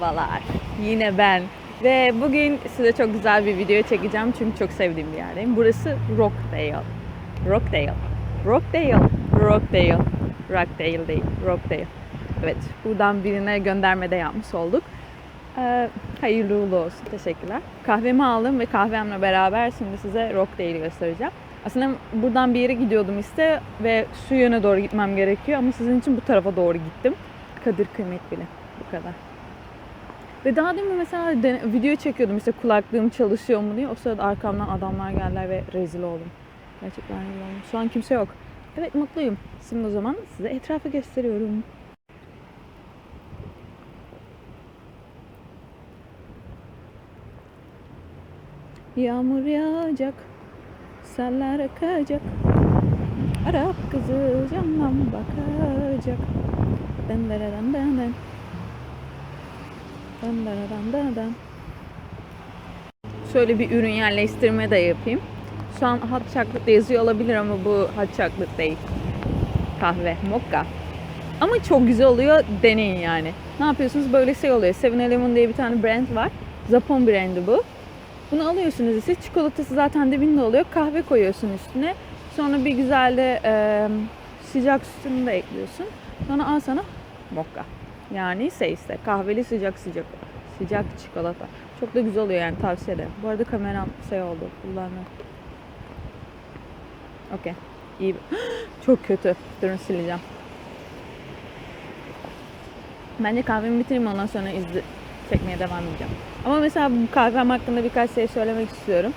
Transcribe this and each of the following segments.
Merhabalar. Yine ben. Ve bugün size çok güzel bir video çekeceğim çünkü çok sevdiğim bir yerdeyim. Burası Rockdale. Rockdale. Rockdale. Rockdale. Rockdale değil. Rockdale. Evet. Buradan birine göndermede yapmış olduk. Ee, hayırlı uğurlu olsun. Teşekkürler. Kahvemi aldım ve kahvemle beraber şimdi size Rockdale'i göstereceğim. Aslında buradan bir yere gidiyordum işte ve su yöne doğru gitmem gerekiyor ama sizin için bu tarafa doğru gittim. Kadir kıymet bile. Bu kadar. Ve daha demin mesela de- video çekiyordum işte kulaklığım çalışıyor mu diye. O sırada arkamdan adamlar geldiler ve rezil oldum. Gerçekten rezil oldum. Şu an kimse yok. Evet mutluyum. Şimdi o zaman size etrafı gösteriyorum. Yağmur yağacak, seller akacak. Arap kızı camdan bakacak. Den den den den den. Den den den den. Şöyle bir ürün yerleştirme de yapayım. Şu an hot chocolate yazıyor olabilir ama bu hot chocolate değil. Kahve, mocha. Ama çok güzel oluyor. Deneyin yani. Ne yapıyorsunuz? Böyle şey oluyor. 7-Eleven diye bir tane brand var. Japon brandi bu. Bunu alıyorsunuz ise çikolatası zaten dibinde oluyor. Kahve koyuyorsun üstüne. Sonra bir güzel de e, sıcak sütünü de ekliyorsun. Sonra al sana mokka. Yani şey işte kahveli sıcak sıcak sıcak çikolata. Çok da güzel oluyor yani tavsiye ederim. Bu arada kameram şey oldu kullanmıyorum. Okey. İyi. Çok kötü. Durun sileceğim. Bence kahvemi bitireyim ondan sonra izle çekmeye devam edeceğim. Ama mesela bu kahvem hakkında birkaç şey söylemek istiyorum.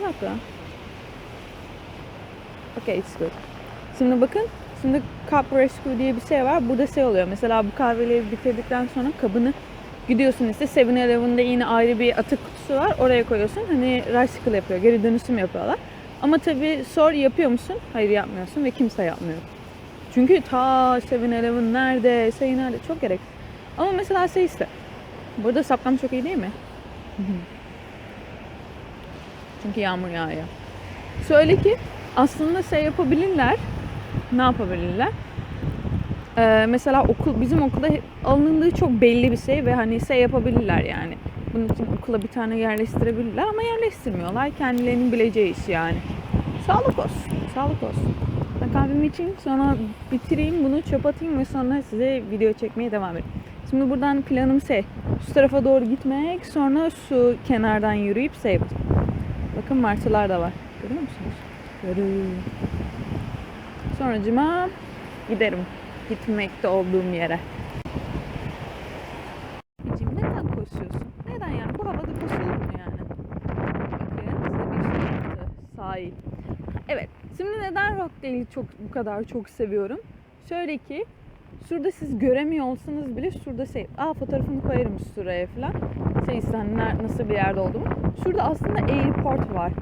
Bir dakika. Okay, it's good. Şimdi bakın, şimdi cup rescue diye bir şey var. Burada şey oluyor. Mesela bu kahveleri bitirdikten sonra kabını gidiyorsun işte 7-Eleven'de yine ayrı bir atık kutusu var. Oraya koyuyorsun. Hani recycle yapıyor. Geri dönüşüm yapıyorlar. Ama tabii sor yapıyor musun? Hayır yapmıyorsun ve kimse yapmıyor. Çünkü ta 7-Eleven nerede, şey nerede çok gerek. Ama mesela şey işte. Burada saplam çok iyi değil mi? Çünkü yağmur yağıyor. Şöyle ki aslında şey yapabilirler. Ne yapabilirler? Ee, mesela okul bizim okulda alındığı çok belli bir şey ve hani şey yapabilirler yani. Bunun için okula bir tane yerleştirebilirler ama yerleştirmiyorlar. Kendilerinin bileceği iş yani. Sağlık olsun. Sağlık olsun. Ben kahvemi içeyim sonra bitireyim bunu çöp atayım ve sonra size video çekmeye devam edeyim. Şimdi buradan planım şey şu tarafa doğru gitmek sonra şu kenardan yürüyüp şey. Bakın martılar da var. Görüyor musunuz? Görüyorum. Sonracıma giderim. Gitmekte olduğum yere. Cim neden koşuyorsun? Neden yani? Bu havada koşulur mu yani? Bakın bir şey yaptı. Sahil. Evet. Şimdi neden Rockdale'i çok bu kadar çok seviyorum? Şöyle ki şurada siz göremiyor olsanız bile şurada şey, aa fotoğrafını koyarım şuraya falan. Şey ner- nasıl bir yerde olduğumu. Şurada aslında airport var.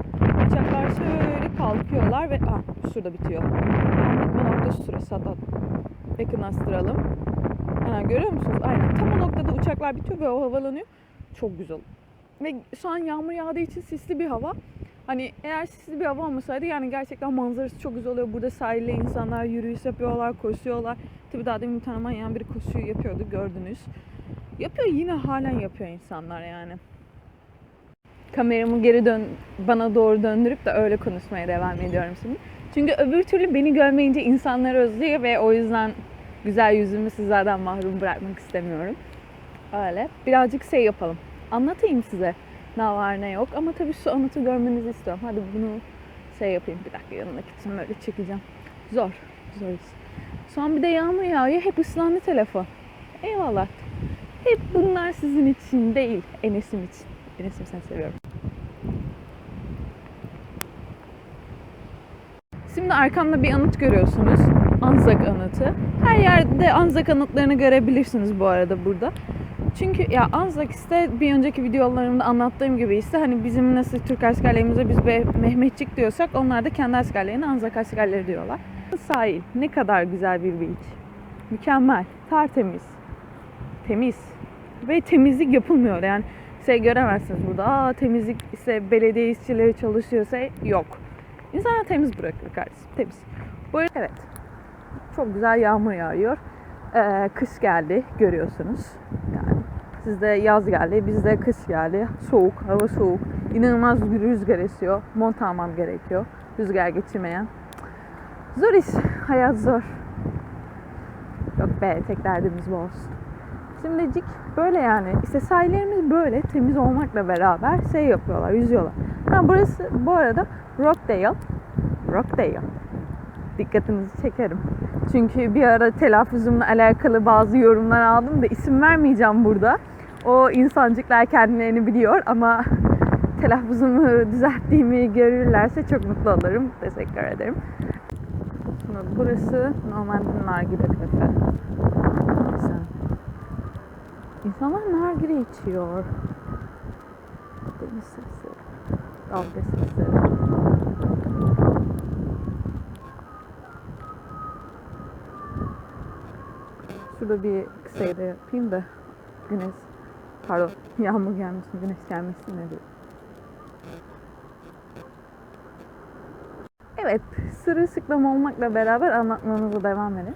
Uçaklar şöyle kalkıyorlar ve aa şurada bitiyor. Bitme noktası şurası hatta yakınlaştıralım. Aynen görüyor musunuz? Aynen. Tam o noktada uçaklar bitiyor ve o havalanıyor. Çok güzel. Ve şu an yağmur yağdığı için sisli bir hava. Hani eğer sisli bir hava olmasaydı yani gerçekten manzarası çok güzel oluyor. Burada sahilde insanlar yürüyüş yapıyorlar, koşuyorlar. Tabii daha demin bir tane manyağın biri koşuyu yapıyordu gördünüz. Yapıyor yine halen yapıyor insanlar yani. Kameramı geri dön bana doğru döndürüp de öyle konuşmaya devam ediyorum şimdi. Çünkü öbür türlü beni görmeyince insanlar özlüyor ve o yüzden güzel yüzümü sizlerden mahrum bırakmak istemiyorum. Öyle. Birazcık şey yapalım. Anlatayım size ne var ne yok ama tabii şu anıtı görmenizi istiyorum. Hadi bunu şey yapayım bir dakika yanına gitsin böyle çekeceğim. Zor. Zor. Şu an bir de yağmur yağıyor. Hep ıslandı telefon. Eyvallah. Hep bunlar sizin için değil. Enes'im için. Enes'im seni seviyorum. Şimdi arkamda bir anıt görüyorsunuz. Anzak anıtı. Her yerde Anzak anıtlarını görebilirsiniz bu arada burada. Çünkü ya Anzak işte bir önceki videolarımda anlattığım gibi işte hani bizim nasıl Türk askerlerimize biz be Mehmetçik diyorsak onlar da kendi askerlerine Anzak askerleri diyorlar. Sahil ne kadar güzel bir beach. Mükemmel, tertemiz, temiz ve temizlik yapılmıyor yani şey göremezsiniz burada. Aa temizlik işte belediye işçileri çalışıyorsa yok. İnsanlar temiz bırakıyor kardeşim. Temiz. Bu evet. Çok güzel yağmur yağıyor. Ee, kış geldi görüyorsunuz. Yani Sizde yaz geldi, bizde kış geldi. Soğuk, hava soğuk. İnanılmaz bir rüzgar esiyor. Mont almam gerekiyor. Rüzgar geçirmeyen. Zor iş. Hayat zor. Yok be tek derdimiz bu olsun. Şimdicik böyle yani. İşte sahillerimiz böyle temiz olmakla beraber şey yapıyorlar, yüzüyorlar. Ha burası bu arada Rockdale. Rockdale. Dikkatinizi çekerim. Çünkü bir ara telaffuzumla alakalı bazı yorumlar aldım da isim vermeyeceğim burada. O insancıklar kendilerini biliyor ama telaffuzumu düzelttiğimi görürlerse çok mutlu olurum. Teşekkür ederim. Burası normalde nargile kafe. İnsanlar nargile içiyor. Deniz sesi, dalga sesi. Şurada bir kısayı da yapayım da güneş, pardon yağmur gelmesin, güneş gelmesin diyor. Evet, sırılsıklam olmakla beraber anlatmamıza devam edelim.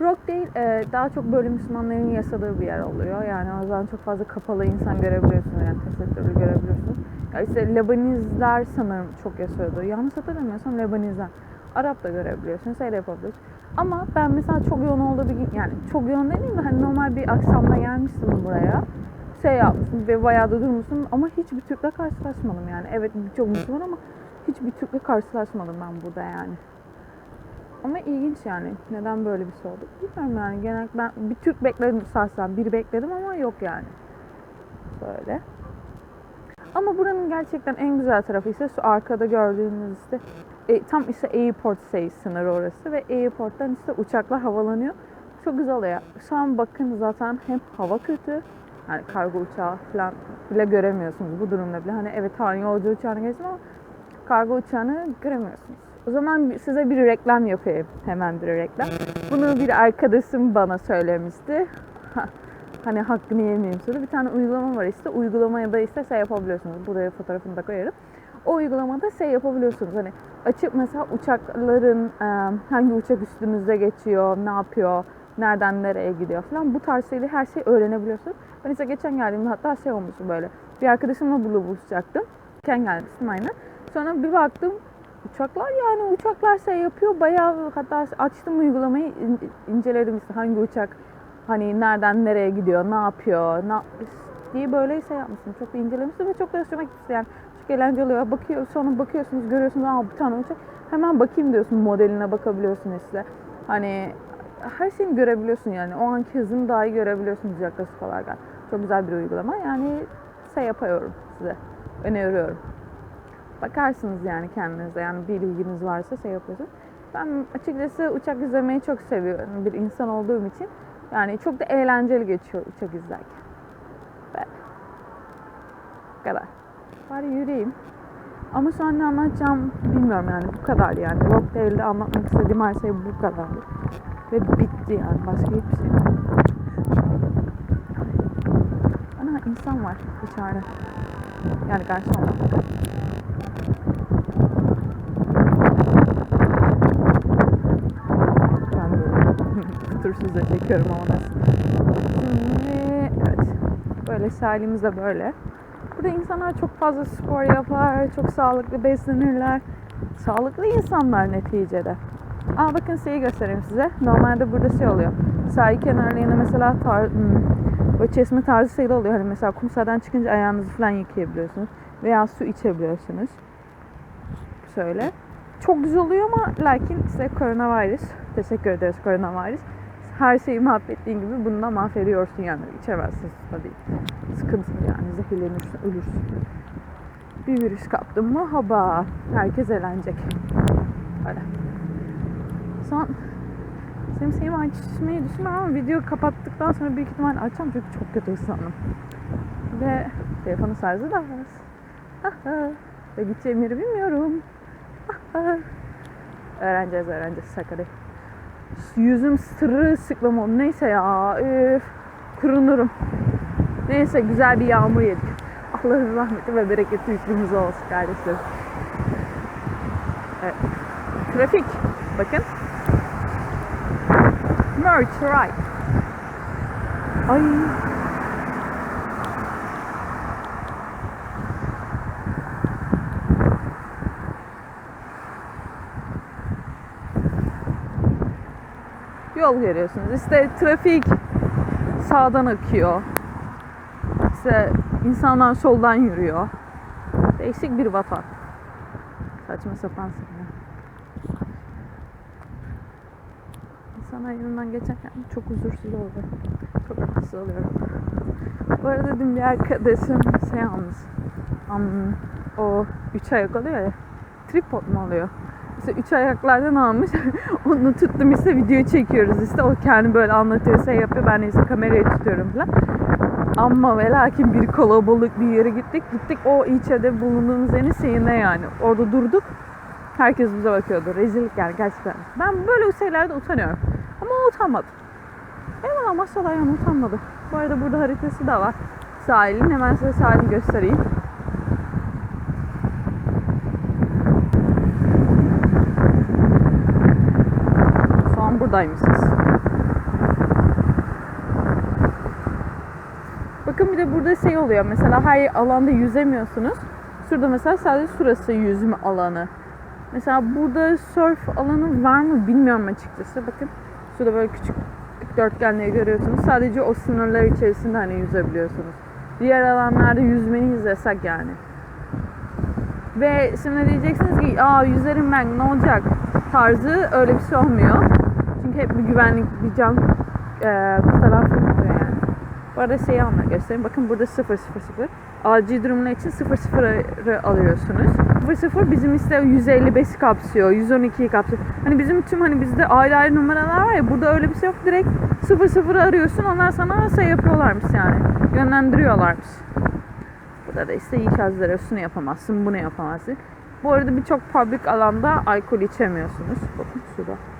Rock değil, e, daha çok böyle Müslümanların yaşadığı bir yer oluyor. Yani o zaman çok fazla kapalı insan görebiliyorsun, yani tesettürlü görebiliyorsun. İşte Lebanizler sanırım çok yaşıyordu. Yanlış hatırlamıyorsam Lebanizler. Arap da görebiliyorsun, şey de yapabiliyorsun. Ama ben mesela çok yoğun olduğu bir gün, yani çok yoğun demeyeyim de hani normal bir akşamda gelmiştim buraya. Şey yapmıştım ve bayağı da durmuştum ama hiçbir Türk'le karşılaşmadım yani. Evet birçok Müslüman ama hiçbir Türk'le karşılaşmadım ben burada yani. Ama ilginç yani. Neden böyle bir şey oldu? Bilmiyorum yani. Genel ben bir Türk bekledim şahsen. Bir bekledim ama yok yani. Böyle. Ama buranın gerçekten en güzel tarafı ise şu arkada gördüğünüz işte e, tam işte airport şey sınırı orası ve airporttan işte uçaklar havalanıyor. Çok güzel oluyor. Şu an bakın zaten hem hava kötü yani kargo uçağı falan bile göremiyorsunuz bu durumda bile. Hani evet han yolcu uçağını geçtim ama kargo uçağını göremiyorsunuz. O zaman size bir reklam yapayım. Hemen bir reklam. Bunu bir arkadaşım bana söylemişti. hani hakkını yemeyeyim sonra. Bir tane uygulama var işte. Uygulamaya da işte şey yapabiliyorsunuz. Buraya fotoğrafını da koyarım. O uygulamada şey yapabiliyorsunuz. Hani açıp mesela uçakların e, hangi uçak üstünüzde geçiyor, ne yapıyor, nereden nereye gidiyor falan. Bu tarz şeyleri her şeyi öğrenebiliyorsunuz. Ben işte geçen geldiğimde hatta şey olmuştu böyle. Bir arkadaşımla burada buluşacaktım. Geçen gelmiştim aynı. Sonra bir baktım uçaklar yani uçaklar şey yapıyor bayağı hatta açtım uygulamayı in- inceledim işte hangi uçak hani nereden nereye gidiyor ne yapıyor ne diye böyle şey yapmıştım çok da incelemiştim ve çok da gitti yani çok eğlenceli oluyor bakıyor sonra bakıyorsunuz görüyorsunuz aa bir tane uçak. Hemen bakayım diyorsun modeline bakabiliyorsun işte. Hani her şeyini görebiliyorsun yani. O anki hızını daha iyi görebiliyorsunuz yaklaşık olarak. Çok güzel bir uygulama. Yani şey yapıyorum size öneriyorum. Bakarsınız yani kendinize. Yani bir ilginiz varsa şey yapıyorsunuz. Ben açıkçası uçak izlemeyi çok seviyorum. Bir insan olduğum için. Yani çok da eğlenceli geçiyor uçak izlerken. Böyle. Bu kadar. Bari yürüyeyim. Ama şu an ne anlatacağım bilmiyorum yani bu kadar yani. Rockdale'de anlatmak istediğim her şey bu kadar. Ve bitti yani başka hiçbir şey yok. Ana insan var dışarıda. Yani garson var. Ben böyle da çekiyorum ama. Şimdi evet. Böyle sahilimiz de böyle. Burada insanlar çok fazla spor yapar, çok sağlıklı beslenirler. Sağlıklı insanlar neticede. Aa bakın şeyi göstereyim size. Normalde burada şey oluyor. Sahil kenarlarında mesela tar hmm, böyle çeşme tarzı şeyler oluyor. Hani mesela kumsaldan çıkınca ayağınızı falan yıkayabiliyorsunuz. Veya su içebiliyorsunuz. Şöyle. Çok güzel oluyor ama lakin işte koronavirüs. Teşekkür ederiz koronavirüs. Her şeyi mahvettiğin gibi bunu da mahvediyorsun yani. İçemezsin tabii. Sıkıntılı yani. Zehirlenirsin, ölürsün. Bir virüs kaptın mı haba. Herkes eğlenecek. Öyle. Son Simsiyim açmayı düşünmüyorum ama video kapattıktan sonra büyük ihtimal açacağım çünkü çok kötü ıslandım. Ve telefonun şarjı da az. Ve gideceğim yeri bilmiyorum. öğreneceğiz öğreneceğiz şaka değil. Yüzüm sırılsıklam oldu. Neyse ya. Üf, kurunurum. Neyse güzel bir yağmur yedik. Allah'ın rahmeti ve bereketi yüklümüz olsun kardeşlerim. Evet. Trafik. Bakın. Merch right. Ay. Yol görüyorsunuz. İşte trafik sağdan akıyor. İşte insanlar soldan yürüyor. Değişik bir vatan. Saçma sapan sahne. İnsanlar yanından geçerken çok huzursuz oldu. Çok rahatsız oluyorum. Bu arada dün bir arkadaşım şey almış. Um, o üç ayak oluyor ya. Tripod mu oluyor? İşte üç ayaklardan almış. Onu tuttum işte video çekiyoruz işte. O kendi böyle anlatıyor şey yapıyor. Ben işte kamerayı tutuyorum falan. Ama ve lakin bir kalabalık bir yere gittik. Gittik o ilçede bulunduğumuz yerin şeyinde yani. Orada durduk. Herkes bize bakıyordu. Rezillik yani gerçekten. Ben böyle şeylerde utanıyorum. Ama o utanmadı. Eyvallah maşallah yani utanmadı. Bu arada burada haritası da var. Sahilin. Hemen size sahili göstereyim. Buradaymışız. Bakın bir de burada şey oluyor. Mesela her alanda yüzemiyorsunuz. Şurada mesela sadece şurası yüzme alanı. Mesela burada surf alanı var mı bilmiyorum açıkçası. Bakın şurada böyle küçük dikdörtgenleri görüyorsunuz. Sadece o sınırlar içerisinde hani yüzebiliyorsunuz. Diğer alanlarda yüzmeniz yasak yani. Ve şimdi diyeceksiniz ki aa yüzerim ben ne olacak tarzı öyle bir şey olmuyor. Çünkü hep bir güvenlik, bir can e, kurtaran oluyor yani. Bu arada şeyi anla göstereyim. Bakın burada 000. Acil durumlar için 00'ı alıyorsunuz. 00 bizim işte 155 kapsıyor, 112'yi kapsıyor. Hani bizim tüm hani bizde ayrı ayrı numaralar var ya burada öyle bir şey yok. Direkt 00'ı arıyorsun onlar sana şey yapıyorlarmış yani. Yönlendiriyorlarmış. Burada da işte ikazlara şunu yapamazsın, bunu yapamazsın. Bu arada birçok public alanda alkol içemiyorsunuz. Bakın şurada.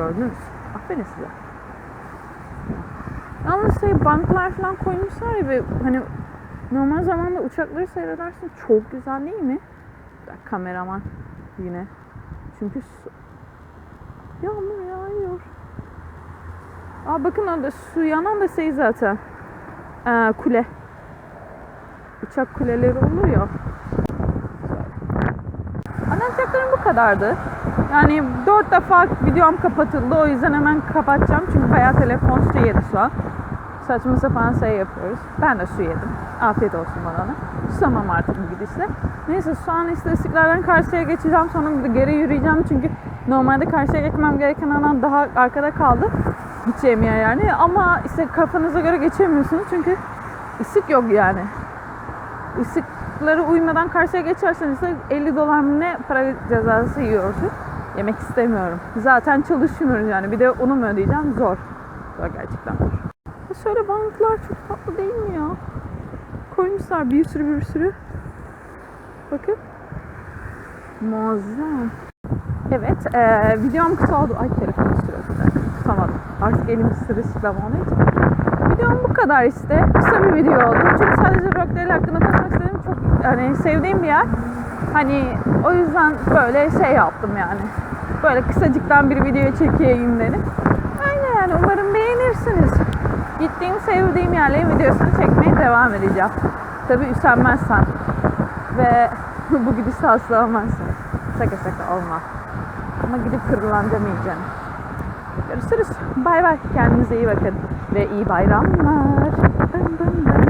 Gördünüz? Aferin size. Yalnız şey banklar falan koymuşlar ya ve hani normal zamanda uçakları seyredersin çok güzel değil mi? Kameraman yine. Çünkü. Yağmur yağıyor. Aa bakın orada su yanan da şey zaten. Ee, kule. Uçak kuleleri olur ya. Anlatacaklarım bu kadardı. Yani dört defa videom kapatıldı. O yüzden hemen kapatacağım. Çünkü bayağı telefon su yedi şu an. Saçma sapan şey yapıyoruz. Ben de su yedim. Afiyet olsun bana da. Susamam artık bu gidişle. Neyse şu an işte ıslıklardan karşıya geçeceğim. Sonra bir de geri yürüyeceğim. Çünkü normalde karşıya geçmem gereken alan daha arkada kaldı. Gideceğim yer yani. Ama işte kafanıza göre geçemiyorsunuz. Çünkü ıslık yok yani. Islıklara uymadan karşıya geçerseniz de 50 dolar mı ne para cezası yiyorsunuz. Yemek istemiyorum. Zaten çalışmıyoruz yani. Bir de onu mu ödeyeceğim? Zor. Zor gerçekten. Ya Şöyle banklar çok tatlı değil mi ya? Koymuşlar bir sürü bir sürü. Bakın. Muazzam. Evet, eee videom kısa oldu. Ay telefon sırası. Tutamadım. Artık elim olduğu için. Videom bu kadar işte. Kısa bir video oldu. Çünkü sadece Rockdale hakkında konuşmak istedim. Hani sevdiğim bir yer. Hani o yüzden böyle şey yaptım yani. Böyle kısacıktan bir video çekeyim dedim. Aynen yani umarım beğenirsiniz. Gittiğim sevdiğim yerlerin videosunu çekmeye devam edeceğim. Tabi üşenmezsen ve bu gidişte asla olmazsan. Şaka şaka olmaz. Ama gidip kırılanacağım iyice. Görüşürüz. Bay bay. Kendinize iyi bakın. Ve iyi bayramlar. Dın dın dın.